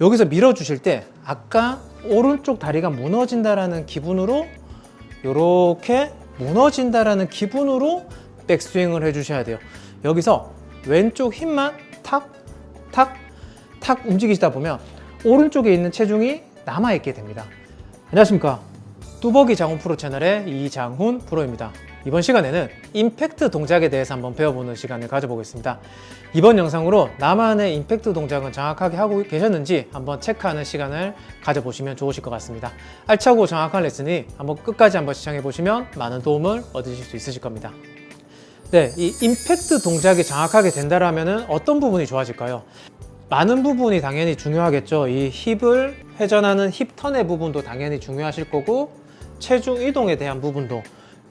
여기서 밀어주실 때 아까 오른쪽 다리가 무너진다라는 기분으로 이렇게 무너진다라는 기분으로 백스윙을 해주셔야 돼요. 여기서 왼쪽 힘만 탁, 탁, 탁 움직이시다 보면 오른쪽에 있는 체중이 남아있게 됩니다. 안녕하십니까. 뚜벅이 장훈 프로 채널의 이장훈 프로입니다. 이번 시간에는 임팩트 동작에 대해서 한번 배워보는 시간을 가져보겠습니다. 이번 영상으로 나만의 임팩트 동작은 정확하게 하고 계셨는지 한번 체크하는 시간을 가져보시면 좋으실 것 같습니다. 알차고 정확한 레슨이 한번 끝까지 한번 시청해 보시면 많은 도움을 얻으실 수 있으실 겁니다. 네, 이 임팩트 동작이 정확하게 된다라면 어떤 부분이 좋아질까요? 많은 부분이 당연히 중요하겠죠. 이 힙을 회전하는 힙 턴의 부분도 당연히 중요하실 거고 체중 이동에 대한 부분도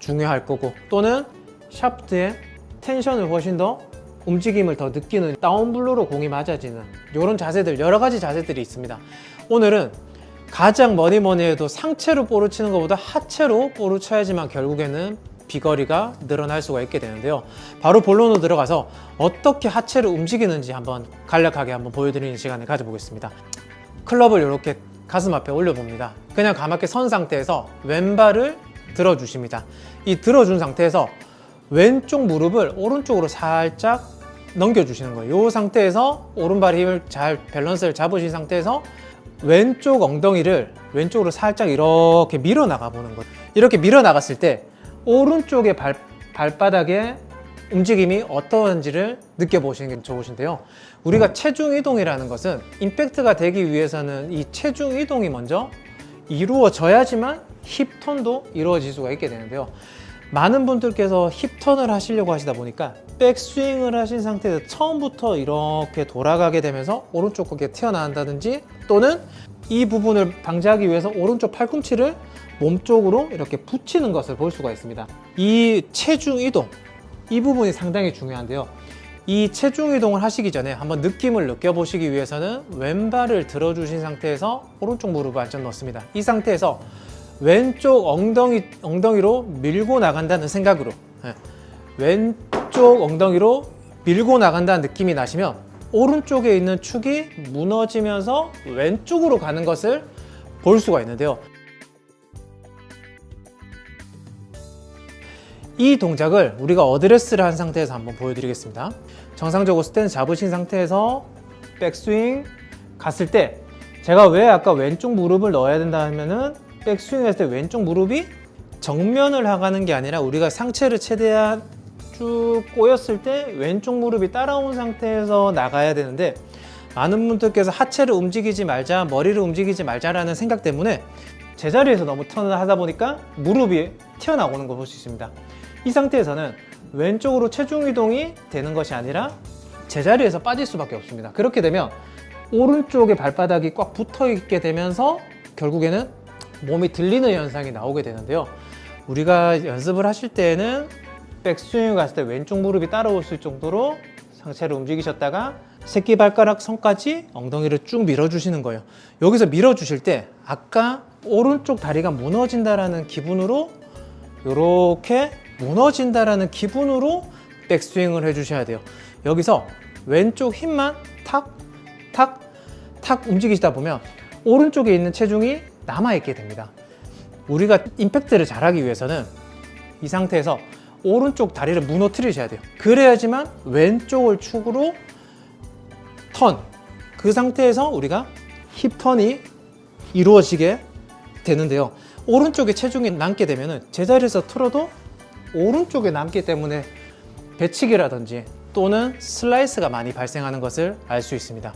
중요할 거고 또는 샤프트의 텐션을 훨씬 더 움직임을 더 느끼는 다운블로로 공이 맞아지는 이런 자세들 여러 가지 자세들이 있습니다. 오늘은 가장 뭐니 해도 상체로 볼을 치는 것보다 하체로 볼을 쳐야지만 결국에는 비거리가 늘어날 수가 있게 되는데요. 바로 본론으로 들어가서 어떻게 하체를 움직이는지 한번 간략하게 한번 보여드리는 시간을 가져보겠습니다. 클럽을 이렇게 가슴 앞에 올려봅니다. 그냥 가볍게 선 상태에서 왼발을 들어주십니다. 이 들어준 상태에서 왼쪽 무릎을 오른쪽으로 살짝 넘겨주시는 거예요. 이 상태에서 오른발 힘을 잘 밸런스를 잡으신 상태에서 왼쪽 엉덩이를 왼쪽으로 살짝 이렇게 밀어 나가 보는 거예요. 이렇게 밀어 나갔을 때 오른쪽의 발, 발바닥의 움직임이 어떠한지를 느껴보시는 게 좋으신데요. 우리가 체중 이동이라는 것은 임팩트가 되기 위해서는 이 체중 이동이 먼저 이루어져야지만 힙 턴도 이루어질 수가 있게 되는데요. 많은 분들께서 힙 턴을 하시려고 하시다 보니까 백스윙을 하신 상태에서 처음부터 이렇게 돌아가게 되면서 오른쪽 고개 튀어나온다든지 또는 이 부분을 방지하기 위해서 오른쪽 팔꿈치를 몸쪽으로 이렇게 붙이는 것을 볼 수가 있습니다. 이 체중 이동, 이 부분이 상당히 중요한데요. 이 체중 이동을 하시기 전에 한번 느낌을 느껴보시기 위해서는 왼발을 들어주신 상태에서 오른쪽 무릎을 안전 넣습니다. 이 상태에서 왼쪽 엉덩이, 엉덩이로 밀고 나간다는 생각으로 예, 왼쪽 엉덩이로 밀고 나간다는 느낌이 나시면 오른쪽에 있는 축이 무너지면서 왼쪽으로 가는 것을 볼 수가 있는데요. 이 동작을 우리가 어드레스를 한 상태에서 한번 보여드리겠습니다. 정상적으로 스탠스 잡으신 상태에서 백스윙 갔을 때 제가 왜 아까 왼쪽 무릎을 넣어야 된다 하면은 백 스윙 했을 때 왼쪽 무릎이 정면을 향하는 게 아니라 우리가 상체를 최대한 쭉 꼬였을 때 왼쪽 무릎이 따라온 상태에서 나가야 되는데 많은 분들께서 하체를 움직이지 말자 머리를 움직이지 말자라는 생각 때문에 제자리에서 너무 턴을 하다 보니까 무릎이 튀어나오는 걸 볼 수 있습니다. 이 상태에서는 왼쪽으로 체중 이동이 되는 것이 아니라 제자리에서 빠질 수밖에 없습니다. 그렇게 되면 오른쪽에 발바닥이 꽉 붙어 있게 되면서 결국에는 몸이 들리는 현상이 나오게 되는데요. 우리가 연습을 하실 때에는 백스윙을 갔을 때 왼쪽 무릎이 따라올 수 정도로 상체를 움직이셨다가 새끼 발가락 선까지 엉덩이를 쭉 밀어주시는 거예요. 여기서 밀어주실 때 아까 오른쪽 다리가 무너진다라는 기분으로 이렇게 무너진다라는 기분으로 백스윙을 해주셔야 돼요. 여기서 왼쪽 힘만 탁, 탁, 탁 움직이시다 보면 오른쪽에 있는 체중이 남아있게 됩니다. 우리가 임팩트를 잘하기 위해서는 이 상태에서 오른쪽 다리를 무너뜨리셔야 돼요. 그래야지만 왼쪽을 축으로 턴. 그 상태에서 우리가 힙 턴이 이루어지게 되는데요. 오른쪽에 체중이 남게 되면 제자리에서 틀어도 오른쪽에 남기 때문에 배치기라든지 또는 슬라이스가 많이 발생하는 것을 알 수 있습니다.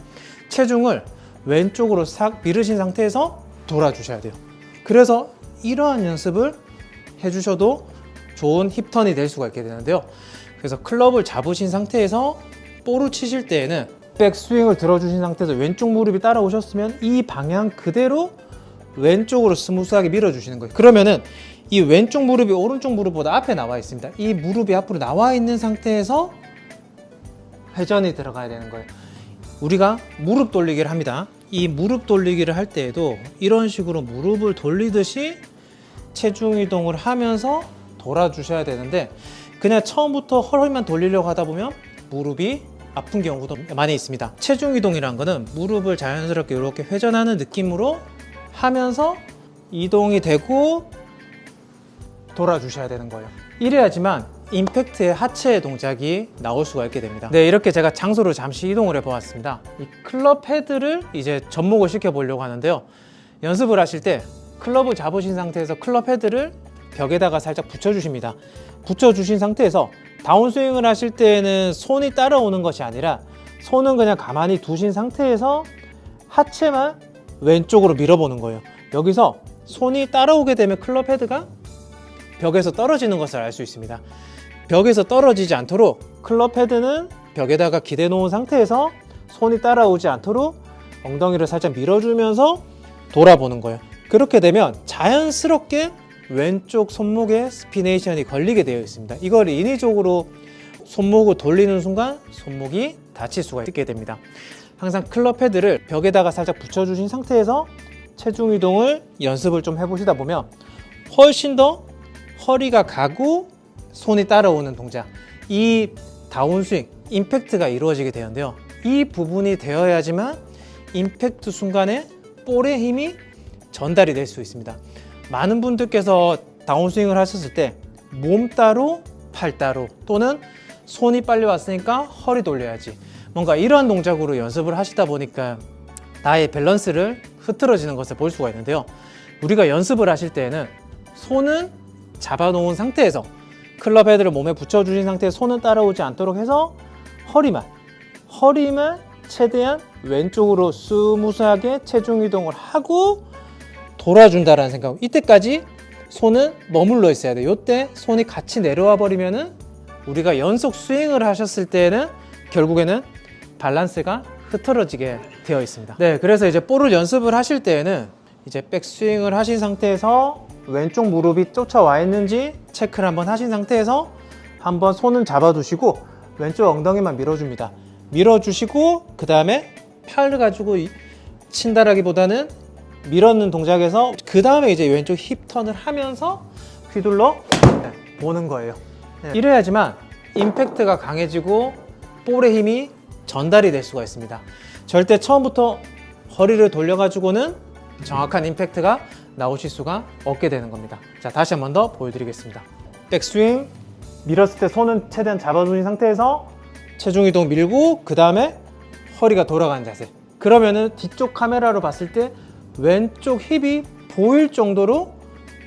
체중을 왼쪽으로 싹 밀으신 상태에서 돌아주셔야 돼요. 그래서 이러한 연습을 해주셔도 좋은 힙턴이 될 수가 있게 되는데요. 그래서 클럽을 잡으신 상태에서 볼을 치실 때에는 백 스윙을 들어주신 상태에서 왼쪽 무릎이 따라오셨으면 이 방향 그대로 왼쪽으로 스무스하게 밀어주시는 거예요. 그러면은 이 왼쪽 무릎이 오른쪽 무릎보다 앞에 나와 있습니다. 이 무릎이 앞으로 나와 있는 상태에서 회전이 들어가야 되는 거예요. 우리가 무릎 돌리기를 합니다. 이 무릎 돌리기를 할 때에도 이런 식으로 무릎을 돌리듯이 체중 이동을 하면서 돌아주셔야 되는데 그냥 처음부터 허리만 돌리려고 하다 보면 무릎이 아픈 경우도 많이 있습니다. 체중 이동이란 거는 무릎을 자연스럽게 이렇게 회전하는 느낌으로 하면서 이동이 되고 돌아주셔야 되는 거예요. 이래야지만 임팩트의 하체 동작이 나올 수가 있게 됩니다. 네, 이렇게 제가 장소를 잠시 이동을 해 보았습니다. 이 클럽 헤드를 이제 접목을 시켜 보려고 하는데요. 연습을 하실 때 클럽을 잡으신 상태에서 클럽 헤드를 벽에다가 살짝 붙여 주십니다. 붙여 주신 상태에서 다운스윙을 하실 때에는 손이 따라오는 것이 아니라 손은 그냥 가만히 두신 상태에서 하체만 왼쪽으로 밀어보는 거예요. 여기서 손이 따라오게 되면 클럽 헤드가 벽에서 떨어지는 것을 알 수 있습니다. 벽에서 떨어지지 않도록 클럽 헤드는 벽에다가 기대 놓은 상태에서 손이 따라오지 않도록 엉덩이를 살짝 밀어주면서 돌아보는 거예요. 그렇게 되면 자연스럽게 왼쪽 손목에 스피네이션이 걸리게 되어 있습니다. 이걸 인위적으로 손목을 돌리는 순간 손목이 다칠 수가 있게 됩니다. 항상 클럽 헤드를 벽에다가 살짝 붙여주신 상태에서 체중 이동을 연습을 좀 해보시다 보면 훨씬 더 허리가 가고 손이 따라오는 동작. 이 다운스윙 임팩트가 이루어지게 되는데요. 이 부분이 되어야지만 임팩트 순간에 볼의 힘이 전달이 될 수 있습니다. 많은 분들께서 다운스윙을 하셨을 때 몸 따로 팔 따로 또는 손이 빨리 왔으니까 허리 돌려야지. 뭔가 이러한 동작으로 연습을 하시다 보니까 나의 밸런스를 흐트러지는 것을 볼 수가 있는데요. 우리가 연습을 하실 때에는 손은 잡아놓은 상태에서 클럽 헤드를 몸에 붙여주신 상태에 손은 따라오지 않도록 해서 허리만 허리만 최대한 왼쪽으로 스무스하게 체중 이동을 하고 돌아준다라는 생각. 이때까지 손은 머물러 있어야 돼요 이때 손이 같이 내려와 버리면은 우리가 연속 스윙을 하셨을 때는 결국에는 밸런스가 흐트러지게 되어 있습니다. 네 그래서 이제 볼을 연습을 하실 때에는 이제 백스윙을 하신 상태에서 왼쪽 무릎이 쫓아와 있는지 체크를 한번 하신 상태에서 한번 손은 잡아두시고 왼쪽 엉덩이만 밀어줍니다. 밀어주시고 그 다음에 팔을 가지고 이- 친다라기보다는 밀었는 동작에서 그 다음에 이제 왼쪽 힙 턴을 하면서 휘둘러 네, 보는 거예요. 네. 이래야지만 임팩트가 강해지고 볼의 힘이 전달이 될 수가 있습니다. 절대 처음부터 허리를 돌려가지고는 정확한 임팩트가 나오실 수가 없게 되는 겁니다. 자, 다시 한 번 더 보여드리겠습니다. 백스윙 밀었을 때 손은 최대한 잡아주신 상태에서 체중 이동 밀고 그 다음에 허리가 돌아가는 자세. 그러면은 뒤쪽 카메라로 봤을 때 왼쪽 힙이 보일 정도로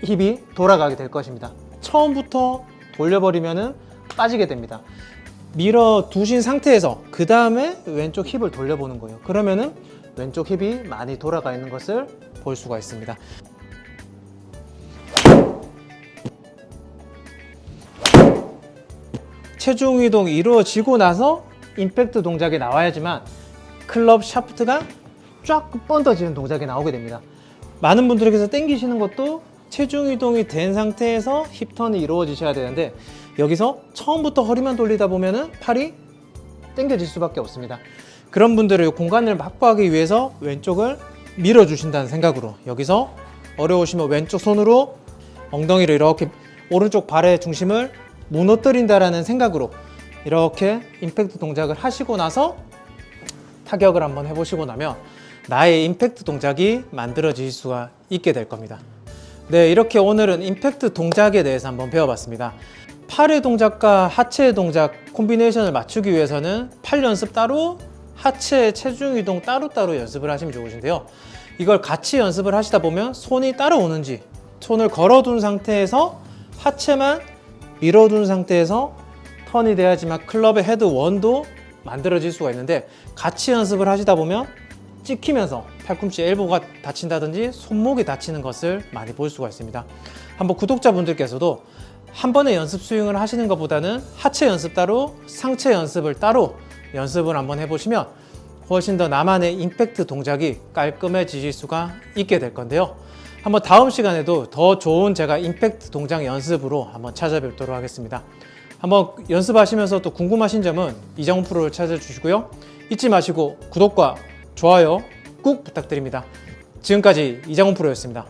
힙이 돌아가게 될 것입니다. 처음부터 돌려버리면은 빠지게 됩니다. 밀어 두신 상태에서 그 다음에 왼쪽 힙을 돌려보는 거예요. 그러면은 왼쪽 힙이 많이 돌아가 있는 것을 볼 수가 있습니다. 체중 이동이 이루어지고 나서 임팩트 동작이 나와야지만 클럽 샤프트가 쫙 뻗어지는 동작이 나오게 됩니다. 많은 분들께서 당기시는 것도 체중 이동이 된 상태에서 힙턴이 이루어지셔야 되는데 여기서 처음부터 허리만 돌리다 보면은 팔이 당겨질 수밖에 없습니다. 그런 분들을 이 공간을 확보하기 위해서 왼쪽을 밀어 주신다는 생각으로 여기서 어려우시면 왼쪽 손으로 엉덩이를 이렇게 오른쪽 발의 중심을 무너뜨린다라는 생각으로 이렇게 임팩트 동작을 하시고 나서 타격을 한번 해보시고 나면 나의 임팩트 동작이 만들어질 수가 있게 될 겁니다. 네, 이렇게 오늘은 임팩트 동작에 대해서 한번 배워봤습니다. 팔의 동작과 하체의 동작 콤비네이션을 맞추기 위해서는 팔 연습 따로 하체 체중 이동 따로따로 연습을 하시면 좋으신데요. 이걸 같이 연습을 하시다 보면 손이 따라오는지 손을 걸어둔 상태에서 하체만 밀어둔 상태에서 턴이 돼야지만 클럽의 헤드 원도 만들어질 수가 있는데 같이 연습을 하시다 보면 찍히면서 팔꿈치 엘보가 다친다든지 손목이 다치는 것을 많이 볼 수가 있습니다. 한번 구독자분들께서도 한 번에 연습 스윙을 하시는 것보다는 하체 연습 따로 상체 연습을 따로 연습을 한번 해보시면 훨씬 더 나만의 임팩트 동작이 깔끔해지실 수가 있게 될 건데요. 한번 다음 시간에도 더 좋은 제가 임팩트 동작 연습으로 한번 찾아뵙도록 하겠습니다. 한번 연습하시면서 또 궁금하신 점은 이정훈 프로를 찾아주시고요. 잊지 마시고 구독과 좋아요 꾹 부탁드립니다. 지금까지 이정훈 프로였습니다.